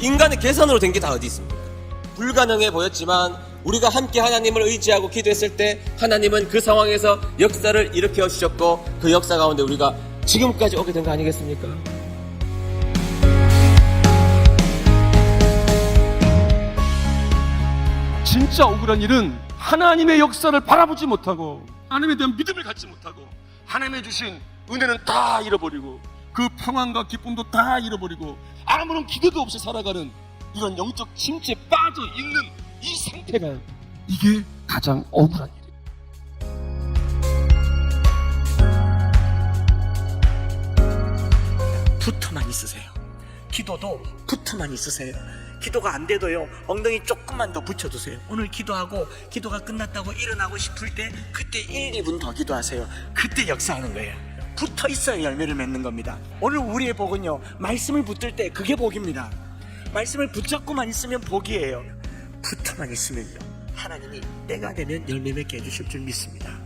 인간의 계산으로 된 게 다 어디 있습니까? 불가능해 보였지만 우리가 함께 하나님을 의지하고 기도했을 때 하나님은 그 상황에서 역사를 일으켜 주셨고 그 역사 가운데 우리가 지금까지 오게 된 거 아니겠습니까? 진짜 억울한 일은 하나님의 역사를 바라보지 못하고 하나님에 대한 믿음을 갖지 못하고 하나님의 주신 은혜는 다 잃어버리고 그 평안과 기쁨도 다 잃어버리고 아무런 기대도 없이 살아가는 이런 영적 침체에 빠져 있는 이 상태가 이게 가장 억울한 일이에요. 붙어만 있으세요. 기도도 붙어만 있으세요. 기도가 안 돼도요, 엉덩이 조금만 더 붙여두세요. 오늘 기도하고, 기도가 끝났다고 일어나고 싶을 때, 그때 1, 2분 더 기도하세요. 그때 역사하는 거예요. 붙어 있어야 열매를 맺는 겁니다. 오늘 우리의 복은요, 말씀을 붙들 때 그게 복입니다. 말씀을 붙잡고만 있으면 복이에요. 붙어만 있으면요, 하나님이 때가 되면 열매 맺게 해주실 줄 믿습니다.